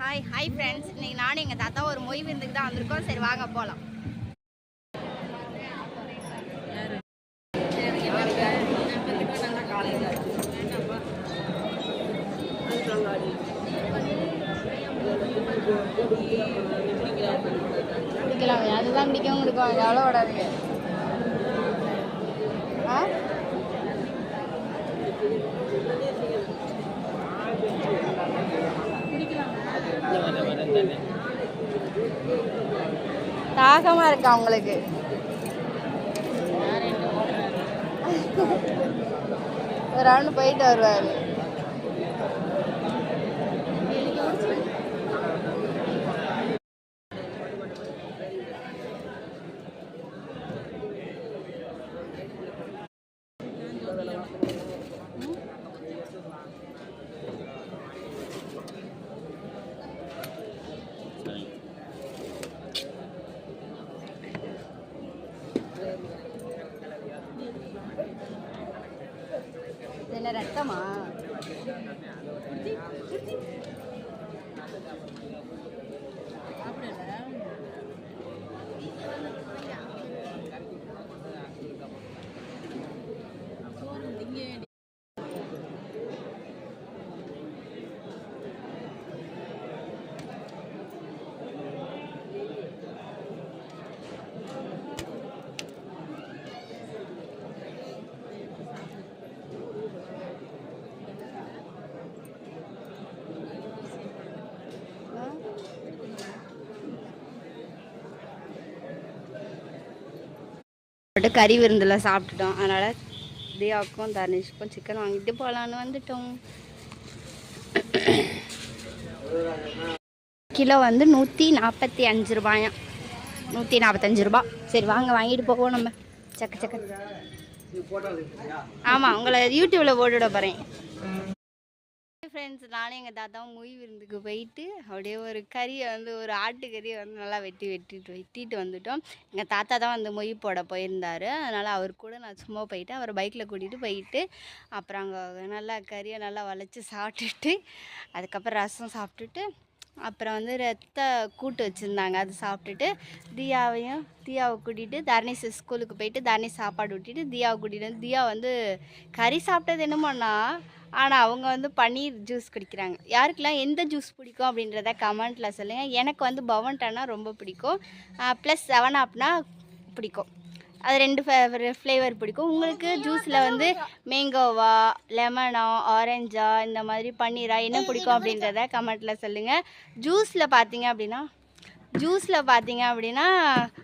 Hi hi friends இன்றைக்கி நானும் எங்கள் தாத்தா ஒரு மொய் விருந்துக்கு தான் வந்திருக்கோம். சரி வாங்க போகலாம் குடிக்கலாம். அதுதான் குடிக்கவும் குடிக்குவாங்க எவ்வளோ விடாதுங்க ஆ? தாகமா இருக்கா உங்களுக்கு? ஒரு ரவுண்டு போயிட்டு வருவாரு. என்ன ரத்தமா போட்டு கறி விருந்தில் சாப்பிட்டுட்டோம். அதனால் தியாவுக்கும் தர்னிஷ்க்கும் சிக்கன் வாங்கிட்டு போகலான்னு வந்துட்டோம். கிலோ வந்து நூற்றி நாற்பத்தி அஞ்சு ரூபாயாம் நூற்றி நாற்பத்தஞ்சு ரூபா. சரி வாங்க வாங்கிட்டு போவோம் நம்ம. சக்க சக்க. ஆமாம் உங்களை யூடியூப்பில் போட்டுவிட போகிறேன் ஃப்ரெண்ட்ஸ் நானும் எங்கள் தாத்தாவும் மொய் விருந்துக்கு போயிட்டு அப்படியே ஒரு கறியை வந்து ஒரு ஆட்டுக்கறியை வந்து நல்லா வெட்டி வெட்டிட்டு வெட்டிட்டு வந்துட்டோம். எங்கள் தாத்தா தான் வந்து மொய் போட போயிருந்தார். அதனால் அவர் கூட நான் சும்மா போயிட்டு அவரை பைக்கில் கூட்டிகிட்டு போயிட்டு அப்புறம் அங்கே நல்லா கறியை நல்லா வளைச்சி சாப்பிட்டுட்டு அதுக்கப்புறம் ரசம் சாப்பிட்டுட்டு அப்புறம் வந்து ரத்த கூட்டு வச்சுருந்தாங்க. அது சாப்பிட்டுட்டு தியாவையும் தியாவை கூட்டிகிட்டு தர்ணேஷ் ஸ்கூலுக்கு போயிட்டு தர்ணேஷ் சாப்பாடு ஊட்டிட்டு தியாவை கூட்டிகிட்டு வந்து தியா வந்து கறி சாப்பிட்டது என்னமோன்னா ஆனால் அவங்க வந்து பன்னீர் ஜூஸ் குடிக்கிறாங்க. யாருக்கெல்லாம் எந்த ஜூஸ் பிடிக்கும் அப்படின்றத கமெண்ட்டில் சொல்லுங்கள் எனக்கு வந்து பவன்டானா ரொம்ப பிடிக்கும். ப்ளஸ் செவன் ஆப்னா பிடிக்கும். அது ரெண்டு ஃப்ளேவர் பிடிக்கும். உங்களுக்கு ஜூஸில் வந்து மேங்கோவா லெமனா ஆரஞ்சா இந்த மாதிரி பன்னீரா என்ன பிடிக்கும் அப்படின்றத கமெண்ட்டில் சொல்லுங்கள் ஜூஸில் பார்த்தீங்க அப்படின்னா ஜூஸில் பார்த்தீங்க அப்படின்னா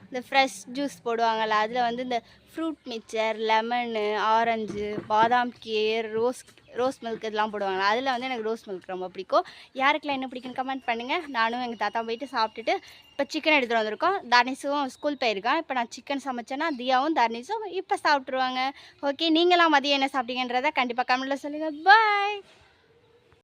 இந்த ஃப்ரெஷ் ஜூஸ் போடுவாங்கள்ல அதில் வந்து இந்த ஃப்ரூட் மிக்சர் லெமனு ஆரஞ்சு பாதாம் கேர் ரோஸ் ரோஸ் மில்க் இதெல்லாம் போடுவாங்களா அதில் வந்து எனக்கு ரோஸ் மில்க் ரொம்ப பிடிக்கும். யாருக்கெல்லாம் என்ன பிடிக்குன்னு கமெண்ட் பண்ணுங்கள் நானும் எங்கள் தாத்தா போயிட்டு சாப்பிட்டுட்டு இப்போ சிக்கன் எடுத்துகிட்டு வந்திருக்கோம். தர்னிஸும் ஸ்கூல் போயிருக்கான். இப்போ நான் சிக்கன் சமைச்சேன்னா தியாவும் தர்னிஸும் இப்போ சாப்பிட்ருவாங்க ஓகே நீங்களாம் மதியம் என்ன சாப்பிட்டீங்கன்றதை கண்டிப்பாக கமெண்ட்டில் சொல்லுங்கள் பாய்